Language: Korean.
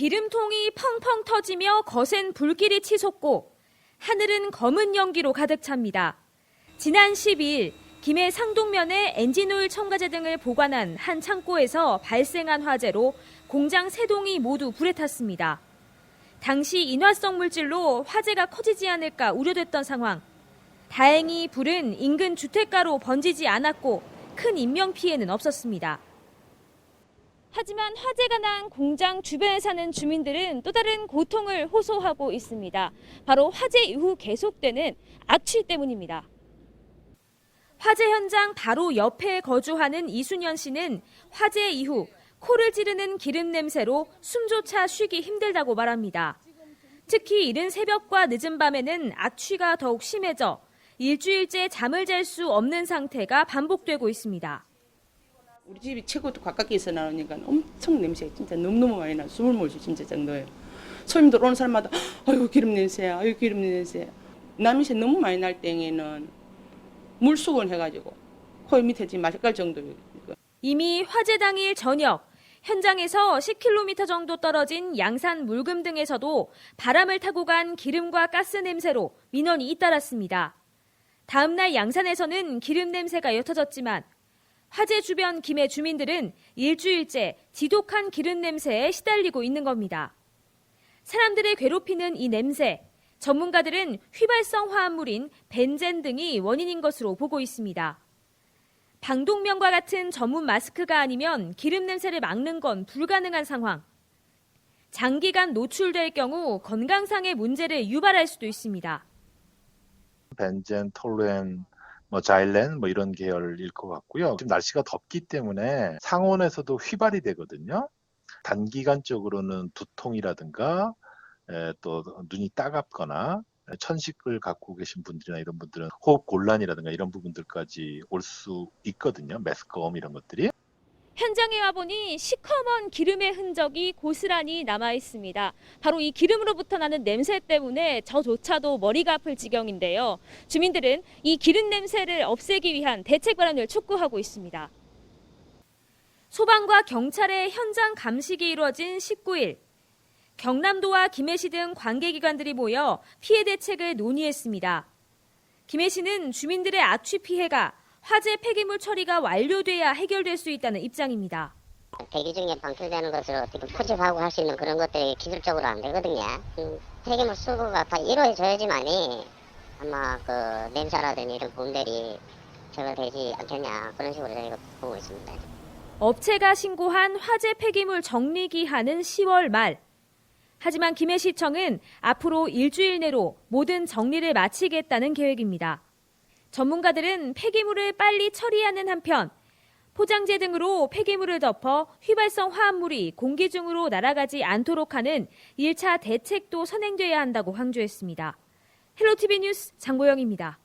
기름통이 펑펑 터지며 거센 불길이 치솟고 하늘은 검은 연기로 가득 찹니다. 지난 12일 김해 상동면에 엔진오일 첨가제 등을 보관한 한 창고에서 발생한 화재로 공장 세 동이 모두 불에 탔습니다. 당시 인화성 물질로 화재가 커지지 않을까 우려됐던 상황. 다행히 불은 인근 주택가로 번지지 않았고 큰 인명 피해는 없었습니다. 하지만 화재가 난 공장 주변에 사는 주민들은 또 다른 고통을 호소하고 있습니다. 바로 화재 이후 계속되는 악취 때문입니다. 화재 현장 바로 옆에 거주하는 이순현 씨는 화재 이후 코를 찌르는 기름 냄새로 숨조차 쉬기 힘들다고 말합니다. 특히 이른 새벽과 늦은 밤에는 악취가 더욱 심해져 일주일째 잠을 잘 수 없는 상태가 반복되고 있습니다. 우리 집이 최고도 가깝게서 나오니까 엄청 냄새 진짜 너무너무 많이 나 숨을 못 쉬 진짜 정도예요. 손님들 오는 사람마다 아이고 기름 냄새야 아이고 기름 냄새 남이새 너무 많이 날 땡에는 물수건 해가지고 코 밑에 지금 마실 정도예요. 이미 화재 당일 저녁 현장에서 10km 정도 떨어진 양산 물금 등에서도 바람을 타고 간 기름과 가스 냄새로 민원이 잇따랐습니다. 다음 날 양산에서는 기름 냄새가 옅어졌지만 화재 주변 김해 주민들은 일주일째 지독한 기름 냄새에 시달리고 있는 겁니다. 사람들을 괴롭히는 이 냄새, 전문가들은 휘발성 화합물인 벤젠 등이 원인인 것으로 보고 있습니다. 방독면과 같은 전문 마스크가 아니면 기름 냄새를 막는 건 불가능한 상황. 장기간 노출될 경우 건강상의 문제를 유발할 수도 있습니다. 벤젠, 톨루엔, 뭐 자일렌 뭐 이런 계열일 것 같고요. 지금 날씨가 덥기 때문에 상온에서도 휘발이 되거든요. 단기간적으로는 두통이라든가 에, 또 눈이 따갑거나 천식을 갖고 계신 분들이나 이런 분들은 호흡 곤란이라든가 이런 부분들까지 올 수 있거든요. 메스꺼움 이런 것들이. 현장에 와보니 시커먼 기름의 흔적이 고스란히 남아 있습니다. 바로 이 기름으로부터 나는 냄새 때문에 저조차도 머리가 아플 지경인데요. 주민들은 이 기름 냄새를 없애기 위한 대책 마련을 촉구하고 있습니다. 소방과 경찰의 현장 감식이 이루어진 19일. 경남도와 김해시 등 관계기관들이 모여 피해 대책을 논의했습니다. 김해시는 주민들의 악취 피해가 화재 폐기물 처리가 완료돼야 해결될 수 있다는 입장입니다. 대기 중에 방출되는 것을 어떻게 포집하고 할 수 있는 그런 것들이 기술적으로 안 되거든요. 음, 폐기물 수거가 다 이루어져야지만이 아마 그 냄새라든지 이런 부분들이 제거되지 않겠냐 그런 식으로 저희가 보고 있습니다. 업체가 신고한 화재 폐기물 정리 기한은 10월 말. 하지만 김해시청은 앞으로 일주일 내로 모든 정리를 마치겠다는 계획입니다. 전문가들은 폐기물을 빨리 처리하는 한편 포장재 등으로 폐기물을 덮어 휘발성 화합물이 공기 중으로 날아가지 않도록 하는 1차 대책도 선행돼야 한다고 강조했습니다. 헬로티비 뉴스 장보영입니다.